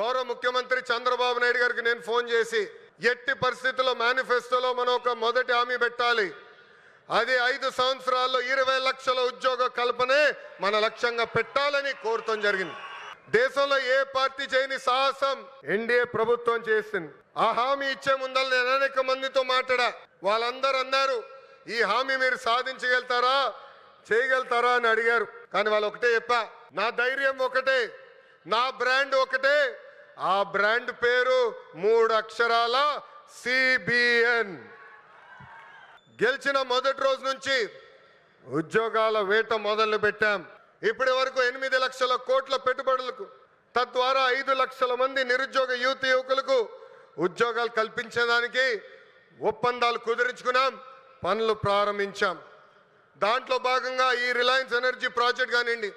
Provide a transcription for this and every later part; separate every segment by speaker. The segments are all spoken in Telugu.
Speaker 1: గౌరవ ముఖ్యమంత్రి చంద్రబాబు నాయుడు గారికి నేను ఫోన్ చేసి ఎట్టి పరిస్థితుల్లో మేనిఫెస్టోలో మనం ఒక మొదటి హామీ పెట్టాలి. అది ఐదు సంవత్సరాల్లో ఇరవై లక్షల ఉద్యోగ కల్పనే మన లక్ష్యంగా పెట్టాలని కోరటం జరిగింది. దేశంలో ఏ పార్టీ చేయని సాహసం ఎన్డీఏ ప్రభుత్వం చేసింది. ఆ హామీ ఇచ్చే ముందర నేను అనేక మందితో మాట్లాడా. వాళ్ళందరూ అన్నారు ఈ హామీ మీరు సాధించగలుగుతారా చేయగలుగుతారా? అని అడిగారు. కానీ వాళ్ళు ఒకటే చెప్పా నా ధైర్యం ఒకటే నా బ్రాండ్ ఒకటే ఆ బ్రాండ్ పేరు మూడు అక్షరాల సిబిఎన్. గెలిచిన మొదటి రోజు నుంచి ఉద్యోగాల వేట మొదలు పెట్టాం. ఇప్పటి వరకు ఎనిమిది లక్షల కోట్ల పెట్టుబడులకు తద్వారా ఐదు లక్షల మంది నిరుద్యోగ యువత యువకులకు ఉద్యోగాలు కల్పించడానికి ఒప్పందాలు కుదిరించుకున్నాం పనులు ప్రారంభించాం. దాంట్లో భాగంగా ఈ రిలయన్స్ ఎనర్జీ ప్రాజెక్ట్ కానివ్వండి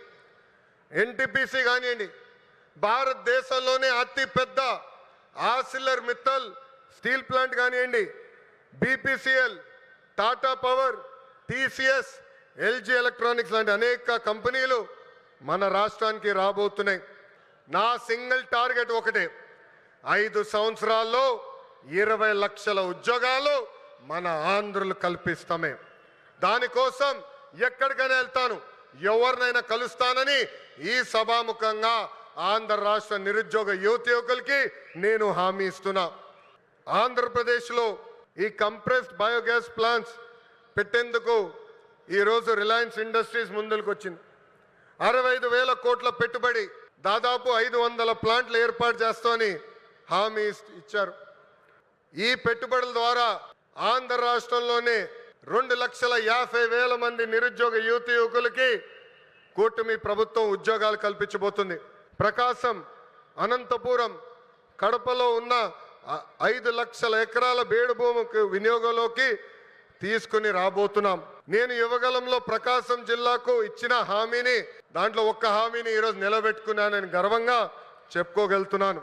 Speaker 1: ఎన్టీపీసీ కానివ్వండి భారతదేశంలోనే అతి పెద్ద ఆసిల్లర్ మిత్తల్ స్టీల్ ప్లాంట్ కానివ్వండి BPCL Tata power TCS LG electronics లాంటి అనేక కంపెనీలు మన రాష్ట్రానికి రాబోతున్నాయి. నా సింగిల్ టార్గెట్ ఒకటే ఐదు సంవత్సరాల్లో ఇరవై లక్షల ఉద్యోగాలు మన ఆంధ్రులు కల్పిస్తామే. దానికోసం ఎక్కడికైనా వెళ్తాను ఎవరినైనా కలుస్తానని ఈ సభాముఖంగా ఆంధ్ర రాష్ట్ర నిరుద్యోగ యువత యువకులకి నేను హామీ ఇస్తున్నా. ఆంధ్రప్రదేశ్లో ఈ కంప్రెస్డ్ బయోగ్యాస్ ప్లాంట్స్ పెట్టేందుకు ఈరోజు రిలయన్స్ ఇండస్ట్రీస్ ముందుకు వచ్చింది. అరవై ఐదు వేల కోట్ల పెట్టుబడి దాదాపు ఐదు వందల ప్లాంట్లు ఏర్పాటు చేస్తామని హామీ ఇచ్చారు. ఈ పెట్టుబడుల ద్వారా ఆంధ్ర రాష్ట్రంలోనే రెండు లక్షల యాభై వేల మంది నిరుద్యోగ యువత యువకులకి కూటమి ప్రభుత్వం ఉద్యోగాలు కల్పించబోతుంది. ప్రకాశం అనంతపురం కడపలో ఉన్న ఐదు లక్షల ఎకరాల బేడు భూమికి వినియోగంలోకి తీసుకుని రాబోతున్నాం. నేను యువగలంలో ప్రకాశం జిల్లాకు ఇచ్చిన హామీని దాంట్లో ఒక్క హామీని ఈరోజు నిలబెట్టుకున్నానని గర్వంగా చెప్పుకోగలుగుతున్నాను.